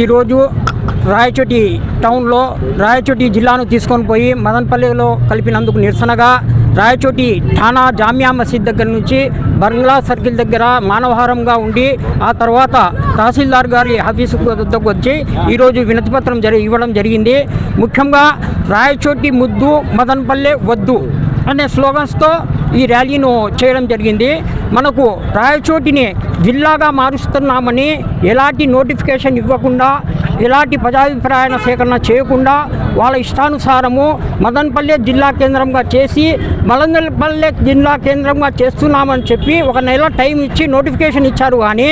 ఈరోజు రాయచోటి టౌన్లో రాయచోటి జిల్లాను తీసుకొని పోయి మదనపల్లిలో కలిపినందుకు నిరసనగా రాయచోటి ఠానా జామియా మసీద్ దగ్గర నుంచి బంగ్లా సర్కిల్ దగ్గర మానవహారంగా ఉండి ఆ తర్వాత తహసీల్దార్ గారి ఆఫీసు వద్దకు వచ్చి ఈరోజు వినతిపత్రం జరి ఇవ్వడం జరిగింది. ముఖ్యంగా రాయచోటి ముద్దు మదనపల్లె వద్దు అనే స్లోగన్స్తో ఈ ర్యాలీను చేయడం జరిగింది. మనకు రాయచోటిని జిల్లాగా మారుస్తున్నామని ఎలాంటి నోటిఫికేషన్ ఇవ్వకుండా ఎలాంటి ప్రజాభిప్రాయ సేకరణ చేయకుండా వాళ్ళ ఇష్టానుసారము మదనపల్లె జిల్లా కేంద్రంగా చేసి మదనపల్లె జిల్లా కేంద్రంగా చేస్తున్నామని చెప్పి ఒక నెల టైం ఇచ్చి నోటిఫికేషన్ ఇచ్చారు. కానీ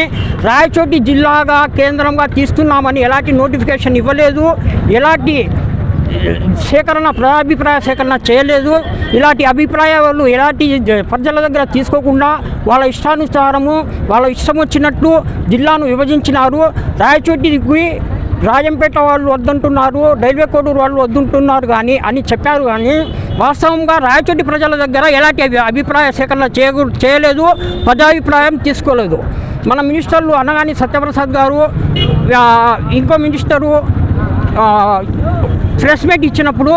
రాయచోటి జిల్లాగా కేంద్రంగా తీస్తున్నామని ఎలాంటి నోటిఫికేషన్ ఇవ్వలేదు. ఎలాంటి సేకరణ ప్రజాభిప్రాయ సేకరణ చేయలేదు. ఇలాంటి అభిప్రాయాలు ఎలాంటి ప్రజల దగ్గర తీసుకోకుండా వాళ్ళ ఇష్టానుసారము వాళ్ళ ఇష్టం వచ్చినట్లు జిల్లాను విభజించినారు. రాయచోటికి రాజంపేట వాళ్ళు వద్దంటున్నారు రైల్వే కోడూరు వాళ్ళు వద్దంటున్నారు కానీ అని చెప్పారు కానీ వాస్తవంగా రాయచోటి ప్రజల దగ్గర ఎలాంటి అభి- అభిప్రాయ సేకరణ చేయకూ చేయలేదు ప్రజాభిప్రాయం తీసుకోలేదు. మన మినిస్టర్లు అనగాని సత్యప్రసాద్ గారు ఇంకో మినిస్టరు ప్రెస్ మీట్ ఇచ్చినప్పుడు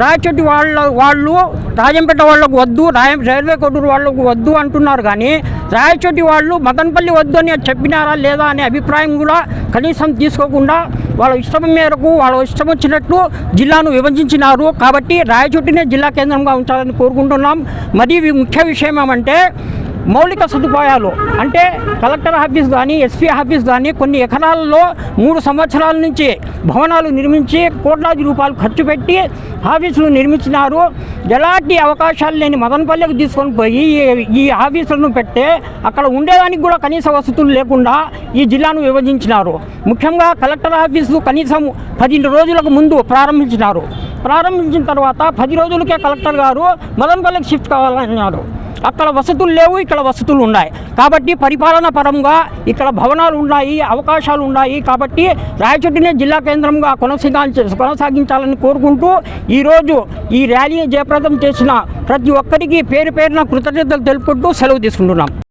రాయచోటి వాళ్ళ వాళ్ళు రాజంపేట వాళ్ళకు వద్దు రాయ రైల్వే కొడూరు వాళ్ళకు వద్దు అంటున్నారు కానీ రాయచోటి వాళ్ళు మదనపల్లి వద్దు అని చెప్పినారా లేదా అనే అభిప్రాయం కూడా కనీసం తీసుకోకుండా వాళ్ళ ఇష్టం మేరకు వాళ్ళ ఇష్టం వచ్చినట్టు జిల్లాను విభజించినారు. కాబట్టి రాయచోటినే జిల్లా కేంద్రంగా ఉంచాలని కోరుకుంటున్నాం. మరి ఇవి ముఖ్య విషయం ఏమంటే మౌలిక సదుపాయాలు అంటే కలెక్టర్ ఆఫీస్ కానీ ఎస్పీ ఆఫీస్ కానీ కొన్ని ఎకరాల్లో మూడు సంవత్సరాల నుంచి భవనాలు నిర్మించి కోట్లాది రూపాయలు ఖర్చు పెట్టి ఆఫీసులు నిర్మించినారు. ఎలాంటి అవకాశాలు లేని మదనపల్లెకు తీసుకొని పోయి ఈ- ఆఫీసులను పెడితే అక్కడ ఉండేదానికి కూడా కనీస వసతులు లేకుండా ఈ జిల్లాను విభజించినారు. ముఖ్యంగా కలెక్టర్ ఆఫీసు కనీసం పది రోజులకు ముందు ప్రారంభించినారు. ప్రారంభించిన తర్వాత పది రోజులకే కలెక్టర్ గారు మదనపల్లెకి షిఫ్ట్ కావాలన్నారు. అక్కడ వసతులు లేవు ఇక్కడ వసతులు ఉన్నాయి. కాబట్టి పరిపాలన పరంగా ఇక్కడ భవనాలు ఉన్నాయి అవకాశాలు ఉన్నాయి. కాబట్టి రాయచోటినే జిల్లా కేంద్రంగా కొనసాగించ కొనసాగించాలని కోరుకుంటూ ఈరోజు ఈ ర్యాలీని జయప్రదం చేసిన ప్రతి ఒక్కరికి పేరు పేరున కృతజ్ఞతలు తెలుపుకుంటూ సెలవు తీసుకుంటున్నాం.